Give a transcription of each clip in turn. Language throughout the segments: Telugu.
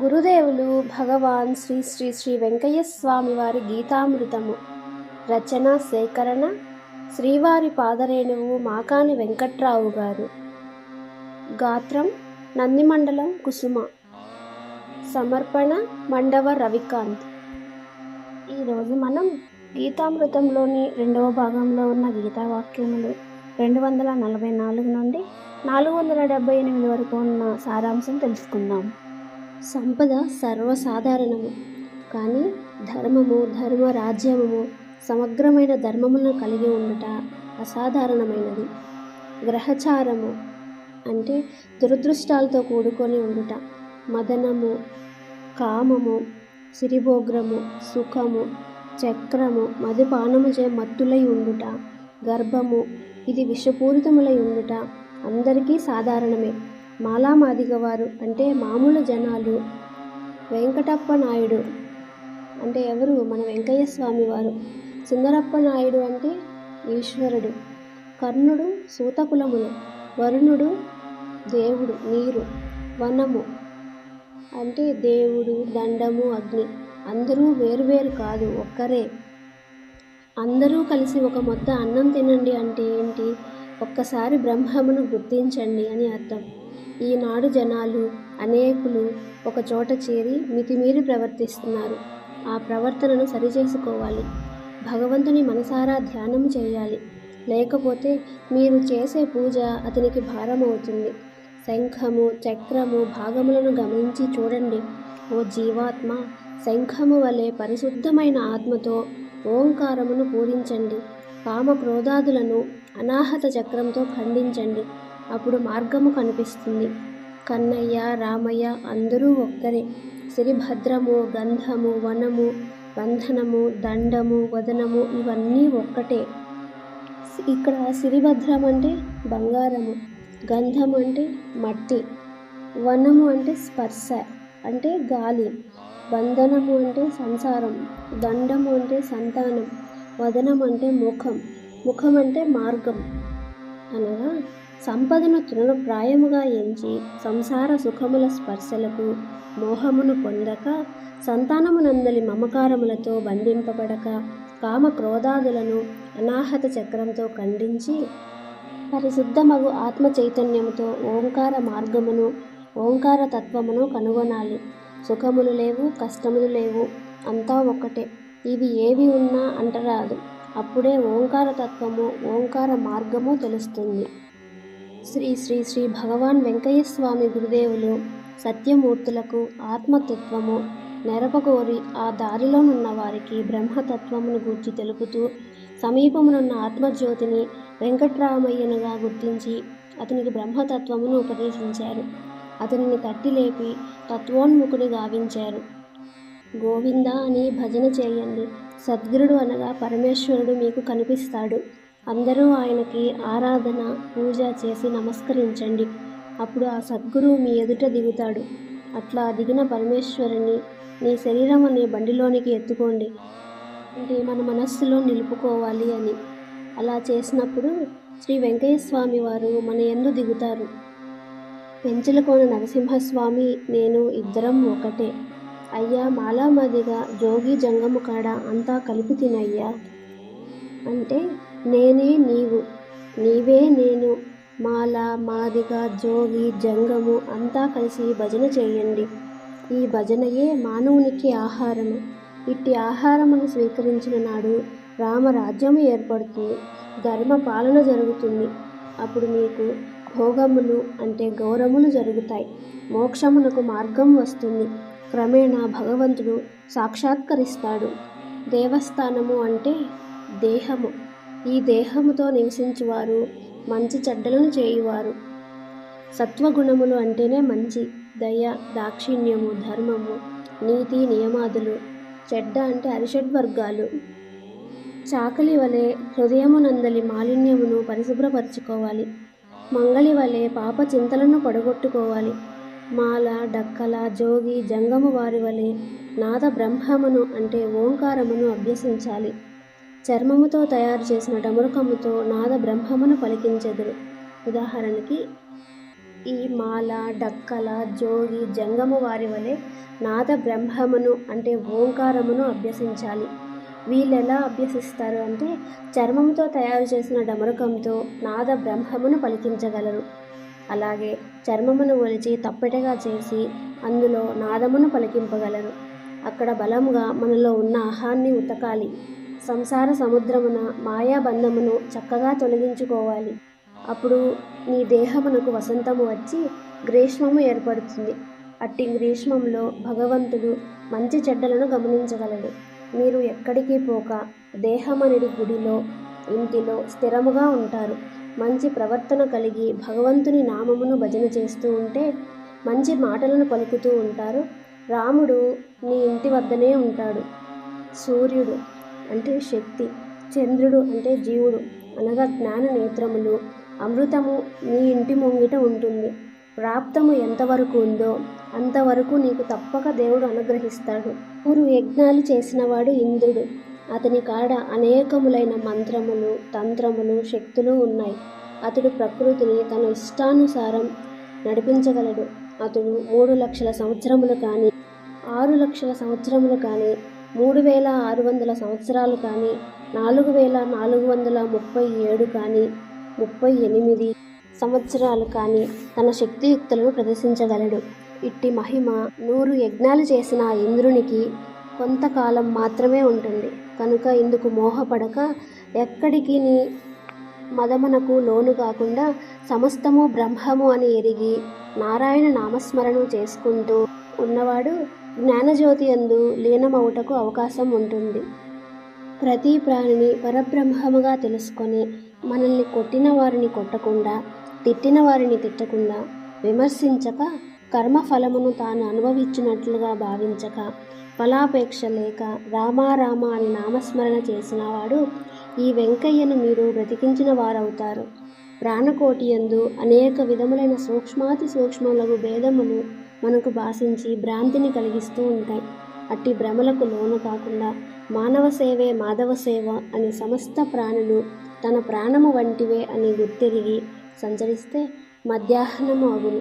గురుదేవులు భగవాన్ శ్రీ శ్రీ శ్రీ వెంకయ్య స్వామి వారి గీతామృతము. రచన సేకరణ శ్రీవారి పాదరేణువు మాకాని వెంకట్రావు గారు. గాత్రం నందిమండలం కుసుమ. సమర్పణ మండవ రవికాంత్. ఈరోజు మనం గీతామృతంలోని రెండవ భాగంలో ఉన్న గీతావాక్యములు రెండు వందల నలభై నాలుగు నుండి నాలుగు వందల డెబ్బై ఎనిమిది వరకు ఉన్న సారాంశం తెలుసుకుందాం. సంపద సర్వసాధారణము. కానీ ధర్మము ధర్మ రాజ్యము సమగ్రమైన ధర్మములను కలిగి ఉండుట అసాధారణమైనది. గ్రహచారము అంటే దురదృష్టాలతో కూడుకొని ఉండుట. మదనము కామము సిరిభోగ్రము సుఖము చక్రము మధుపానము చే మత్తులై ఉండుట. గర్భము ఇది విషపూరితములై ఉండుట. అందరికీ సాధారణమే. మాలామాదిగ వారు అంటే మామూలు జనాలు. వెంకటప్ప నాయుడు అంటే ఎవరు? మన వెంకయ్య స్వామి వారు సుందరప్ప నాయుడు అంటే ఈశ్వరుడు. కర్ణుడు సూతకులములు. వరుణుడు దేవుడు నీరు వనము అంటే దేవుడు దండము అగ్ని. అందరూ వేరువేరు కాదు ఒక్కరే. అందరూ కలిసి ఒక మొత్త అన్నం తినండి అంటే ఏంటి? ఒక్కసారి బ్రహ్మమును గుర్తించండి అని అర్థం. ఈనాడు జనాలు అనేకులు ఒక చోట చేరి మితిమీరి ప్రవర్తిస్తున్నారు. ఆ ప్రవర్తనను సరిచేసుకోవాలి. భగవంతుని మనసారా ధ్యానం చేయాలి. లేకపోతే మీరు చేసే పూజ అతనికి భారం అవుతుంది శంఖము చక్రము భాగములను గమనించి చూడండి. ఓ జీవాత్మ శంఖము వలె పరిశుద్ధమైన ఆత్మతో ఓంకారమును పూరించండి. కామ క్రోధాదులను అనాహత చక్రంతో ఖండించండి. అప్పుడు మార్గము కనిపిస్తుంది. కన్నయ్య రామయ్య అందరూ ఒక్కరే. సిరిభద్రము గంధము వనము బంధనము దండము వదనము ఇవన్నీ ఒక్కటే. ఇక్కడ సిరిభద్రం అంటే బంగారము గంధం అంటే మట్టి వనము అంటే స్పర్శ అంటే గాలి బంధనము అంటే సంసారం దండము అంటే సంతానం వదనం అంటే ముఖం ముఖం అంటే మార్గం అనగా సంపదను తృణప్రాయముగా ఎంచి సంసార సుఖముల స్పర్శలకు మోహమును పొందక సంతానమునందలి మమకారములతో బంధింపబడక కామ క్రోధాదులను అనాహత చక్రంతో ఖండించి పరిశుద్ధమగు ఆత్మ చైతన్యముతో ఓంకార మార్గమును ఓంకార తత్వమును కనుగొనాలి. సుఖములు లేవు కష్టములు లేవు అంతా ఒక్కటే. ఇవి ఏవి ఉన్నా అంటరాదు. అప్పుడే ఓంకార తత్వము ఓంకార మార్గము తెలుస్తుంది. శ్రీ శ్రీ శ్రీ భగవాన్ వెంకయ్య స్వామి గురుదేవులు సత్యమూర్తులకు ఆత్మతత్వము నెరపగోరి ఆ దారిలోనున్న వారికి బ్రహ్మతత్వమును గూర్చి తెలుపుతూ సమీపమునున్న ఆత్మజ్యోతిని వెంకట్రామయ్యనుగా గుర్తించి అతనికి బ్రహ్మతత్వమును ఉపదేశించారు. అతనిని తట్టి లేపి తత్వోన్ముఖుని గావించారు. గోవింద అని భజన చేయండి. సద్గురుడు అనగా పరమేశ్వరుడు మీకు కనిపిస్తాడు. అందరూ ఆయనకి ఆరాధన పూజ చేసి నమస్కరించండి. అప్పుడు ఆ సద్గురువు మీ ఎదుట దిగుతాడు. అట్లా దిగిన పరమేశ్వరుని నీ శరీరం అనే బండిలోనికి ఎత్తుకోండి. అంటే మన మనస్సులో నిలుపుకోవాలి అని. అలా చేసినప్పుడు శ్రీ వెంకయ్య స్వామి వారు మన ఎందు దిగుతారు. పెంచలకోన నరసింహస్వామి నేను ఇద్దరం ఒకటే. అయ్యా మాలామదిగా జోగి జంగము కాడ అంతా కలిపి తినయ్యా. అంటే నేనే నీవు నీవే నేను. మాల మాదిగ జోగి జంగము అంతా కలిసి భజన చేయండి. ఈ భజనయే మానవునికి ఆహారము. ఇట్టి ఆహారమును స్వీకరించిన నాడు రామరాజ్యము ఏర్పడుతుంది ధర్మ పాలన జరుగుతుంది. అప్పుడు మీకు భోగములు అంటే గౌరవములు జరుగుతాయి. మోక్షమునకు మార్గం వస్తుంది. క్రమేణా భగవంతుడు సాక్షాత్కరిస్తాడు. దేవస్థానము అంటే దేహము. ఈ దేహముతో నివసించువారు మంచి చెడ్డలను చేయువారు. సత్వగుణములు అంటేనే మంచి దయ దాక్షిణ్యము ధర్మము నీతి నియమాదులు. చెడ్డ అంటే అరిషడ్ వర్గాలు చాకలి వలె హృదయమునందలి మాలిన్యమును పరిశుభ్రపరచుకోవాలి. మంగళి వలె పాప చింతలను పడగొట్టుకోవాలి. మాల డక్కల జోగి జంగము వారి వలె నాద బ్రహ్మమును అంటే ఓంకారమును అభ్యసించాలి. చర్మముతో తయారు చేసిన డమరుకముతో నాద బ్రహ్మమును పలికించెదరు. ఉదాహరణకి ఈ మాల డక్కల జోగి జంగము వారి వలె నాద బ్రహ్మమును అంటే ఓంకారమును అభ్యసించాలి. వీళ్ళు ఎలా అభ్యసిస్తారు అంటే చర్మముతో తయారు చేసిన డమరుకంతో నాద బ్రహ్మమును పలికించగలరు. అలాగే చర్మమును ఒలిచి తప్పెటగా చేసి అందులో నాదమును పలికింపగలరు. అక్కడ బలముగా మనలో ఉన్న అహాన్ని ఉతకాలి. సంసార సముద్రమున మాయాబంధమును చక్కగా తొలగించుకోవాలి. అప్పుడు నీ దేహమునకు వసంతము వచ్చి గ్రీష్మము ఏర్పడుతుంది. అట్టి గ్రీష్మంలో భగవంతుడు మంచి చెడ్డలను గమనించగలడు. మీరు ఎక్కడికి పోక దేహమనుడి గుడిలో ఇంటిలో స్థిరముగా ఉంటారు. మంచి ప్రవర్తన కలిగి భగవంతుని నామమును భజన చేస్తూ ఉంటే మంచి మాటలను పలుకుతూ ఉంటారు. రాముడు నీ ఇంటి వద్దనే ఉంటాడు. సూర్యుడు అంటే శక్తి. చంద్రుడు అంటే జీవుడు. అనగా జ్ఞాన నేత్రములు. అమృతము నీ ఇంటి ముంగిట ఉంటుంది. ప్రాప్తము ఎంతవరకు ఉందో అంతవరకు నీకు తప్పక దేవుడు అనుగ్రహిస్తాడు. ఊరు యజ్ఞాలు చేసినవాడు ఇంద్రుడు. అతని కాడ అనేకములైన మంత్రములు తంత్రములు శక్తులు ఉన్నాయి. అతడు ప్రకృతిని తన ఇష్టానుసారం నడిపించగలడు. అతడు మూడు లక్షల సంవత్సరములు కానీ ఆరు లక్షల సంవత్సరములు కానీ మూడు వేల ఆరు వందల సంవత్సరాలు కానీ నాలుగు వేల నాలుగు వందల ముప్పై ఏడు కానీ ముప్పై ఎనిమిది సంవత్సరాలు కానీ తన శక్తియుక్తులను ప్రదర్శించగలడు. ఇట్టి మహిమ నూరు యజ్ఞాలు చేసిన ఇంద్రునికి కొంతకాలం మాత్రమే ఉంటుంది. కనుక ఇందుకు మోహపడక ఎక్కడికి నీ మదమనకు లోను కాకుండా సమస్తము బ్రహ్మము అని ఎరిగి నారాయణ నామస్మరణం చేసుకుంటూ ఉన్నవాడు జ్ఞానజ్యోతి అందు లీనమవుటకు అవకాశం ఉంటుంది. ప్రతి ప్రాణిని పరబ్రహ్మముగా తెలుసుకొని మనల్ని కొట్టిన వారిని కొట్టకుండా తిట్టిన వారిని తిట్టకుండా విమర్శించక కర్మఫలమును తాను అనుభవించినట్లుగా భావించక ఫలాపేక్ష లేక రామారామ అని నామస్మరణ చేసినవాడు ఈ వెంకయ్యను మీరు బ్రతికించిన వారవుతారు. ప్రాణకోటి యందు అనేక విధములైన సూక్ష్మాతి సూక్ష్మములకు భేదములు మనకు భాషించి భ్రాంతిని కలిగిస్తూ ఉంటాయి. అట్టి భ్రమలకు లోను కాకుండా మానవ సేవే మాధవ సేవ అని సమస్త ప్రాణులు తన ప్రాణము వంటివే అని గుర్తెరిగి సంచరిస్తే మధ్యాహ్నము అగును.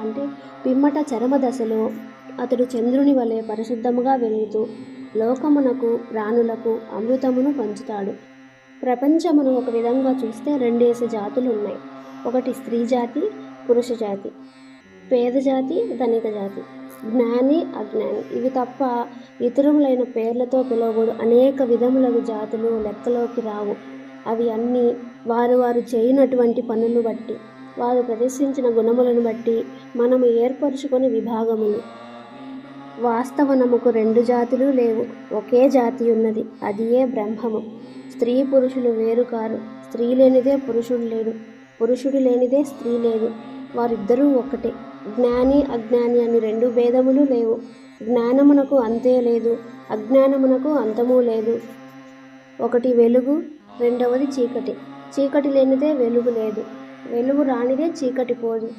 అంటే పిమ్మట చరమ దశలో అతడు చంద్రుని వలె పరిశుద్ధముగా వెలుగుతూ లోకమునకు ప్రాణులకు అమృతమును పంచుతాడు. ప్రపంచమును ఒక విధంగా చూస్తే రెండేసి జాతులు ఉన్నాయి. ఒకటి స్త్రీ జాతి పురుష జాతి. పేద జాతి ధనిక జాతి. జ్ఞాని అజ్ఞాని. ఇవి తప్ప ఇతరములైన పేర్లతో పిలువబడు అనేక విధములకు జాతులు లెక్కలోకి రావు. అవి అన్నీ వారు వారు చేయనటువంటి పనులు బట్టి వారు ప్రదర్శించిన గుణములను బట్టి మనము ఏర్పరచుకొని విభాగములు. వాస్తవనముకు రెండు జాతులు లేవు. ఒకే జాతి ఉన్నది. అది ఏ బ్రహ్మము? స్త్రీ పురుషులు వేరు కారు. స్త్రీ లేనిదే పురుషుడు లేడు. పురుషుడు లేనిదే స్త్రీ లేదు. వారిద్దరూ ఒకటే జ్ఞాని అజ్ఞాని అని రెండు భేదములు లేవు. జ్ఞానమునకు అంతే లేదు అజ్ఞానమునకు అంతము లేదు. ఒకటి వెలుగు రెండవది చీకటి. చీకటి లేనిదే వెలుగు లేదు. వెలుగు రానిదే చీకటి పోదు.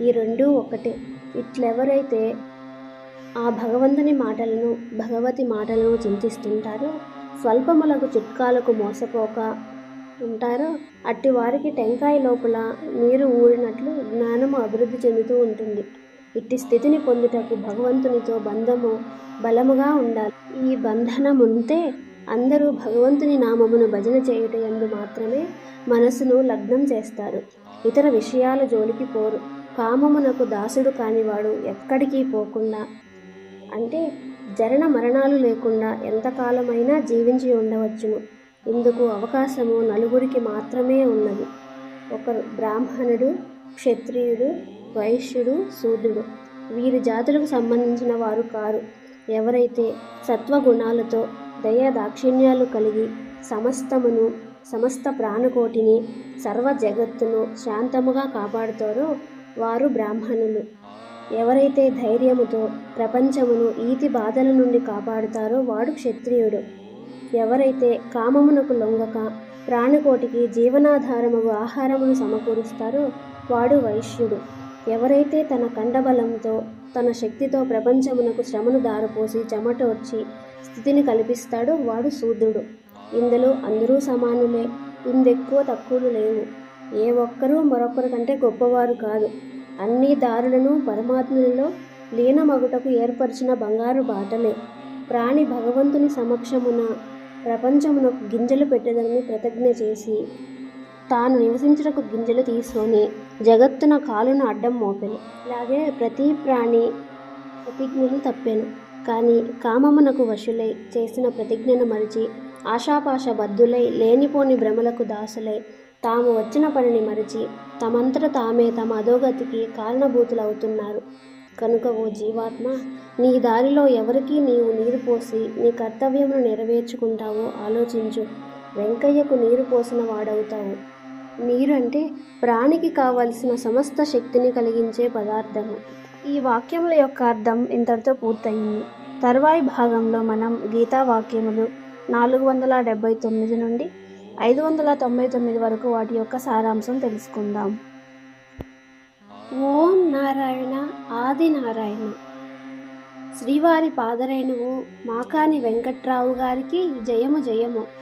ఈ రెండూ ఒకటే. ఇట్లెవరైతే ఆ భగవంతుని మాటలను భగవతి మాటలను చింతిస్తుంటారో స్వల్పములకు చిట్కాలకు మోసపోక ఉంటారో అట్టి వారికి టెంకాయ లోపల నీరు ఊరినట్లు జ్ఞానము అభివృద్ధి చెందుతూ ఉంటుంది. ఇట్టి స్థితిని పొందుటకు భగవంతునితో బంధము బలముగా ఉండాలి. ఈ బంధనముంటే అందరూ భగవంతుని నామమును భజన చేయుట ఎందు మాత్రమే మనసును లగ్నం చేస్తారు. ఇతర విషయాల జోలికి పోరు. కామమునకు దాసుడు కానివాడు ఎక్కడికి పోకుండా అంటే జరణ మరణాలు లేకుండా ఎంతకాలమైనా జీవించి ఉండవచ్చును. ఇందుకు అవకాశము నలుగురికి మాత్రమే ఉన్నది. ఒకరు బ్రాహ్మణుడు క్షత్రియుడు వైశ్యుడు శూద్రుడు. వీరి జాతులకు సంబంధించిన వారు కారు. ఎవరైతే సత్వగుణాలతో దయ దాక్షిణ్యాలు కలిగి సమస్తమును సమస్త ప్రాణకోటిని సర్వ జగత్తును శాంతముగా కాపాడుతారో వారు బ్రాహ్మణులు. ఎవరైతే ధైర్యముతో ప్రపంచమును ఈతి బాధల నుండి కాపాడుతారో వాడు క్షత్రియుడు. ఎవరైతే కామమునకు లొంగక ప్రాణకోటికి జీవనాధారము ఆహారమును సమకూరుస్తారో వాడు వైశ్యుడు. ఎవరైతే తన కండబలంతో తన శక్తితో ప్రపంచమునకు శ్రమను దారపోసి చెమటోర్చి స్థితిని కల్పిస్తాడో వాడు శూద్రుడు. ఇందులో అందరూ సమానులే ఇందెక్కువ తక్కువలు లేవు. ఏ ఒక్కరూ మరొకరి కంటే గొప్పవారు కాదు. అన్ని దారులను పరమాత్మలో లీనమగుటకు ఏర్పరిచిన బంగారు బాటలే. ప్రాణి భగవంతుని సమక్షమున ప్రపంచమునకు గింజలు పెట్టదని ప్రతిజ్ఞ చేసి తాను నివసించుటకు గింజలు తీసుకొని జగత్తున కాలును అడ్డం మోపెను. ఇలాగే ప్రతి ప్రాణి ప్రతిజ్ఞను తప్పెను. కానీ కామమునకు వశులై చేసిన ప్రతిజ్ఞను మరిచి ఆశాపాశ బద్దులై లేనిపోని భ్రమలకు దాసులై తాము వచ్చిన పనిని మరిచి తమంతట తామే తమ అధోగతికి కారణభూతులవుతున్నారు. కనుక ఓ జీవాత్మ నీ దారిలో ఎవరికీ నీవు నీరు పోసి నీ కర్తవ్యమును నెరవేర్చుకుంటావో ఆలోచించు. వెంకయ్యకు నీరు పోసిన వాడవుతావు. నీరు అంటే ప్రాణికి కావలసిన సమస్త శక్తిని కలిగించే పదార్థము. ఈ వాక్యముల యొక్క అర్థం ఇంతటితో పూర్తయింది. తర్వాయి భాగంలో మనం గీతా వాక్యములు నాలుగు వందల డెబ్బై తొమ్మిది నుండి ఐదు వందల తొంభై తొమ్మిది వరకు వాటి యొక్క సారాంశం తెలుసుకుందాం. ఓం నారాయణ ఆది నారాయణ. శ్రీవారి పాదరేణువు మాకాని వెంకట్రావు గారికి జయము జయము.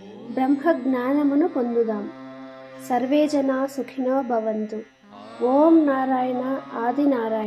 బ్రహ్మ జ్ఞానమును పొందుదాం. సర్వే జనా సుఖినో భవంతు. ఓం నారాయణ ఆది నారాయణ.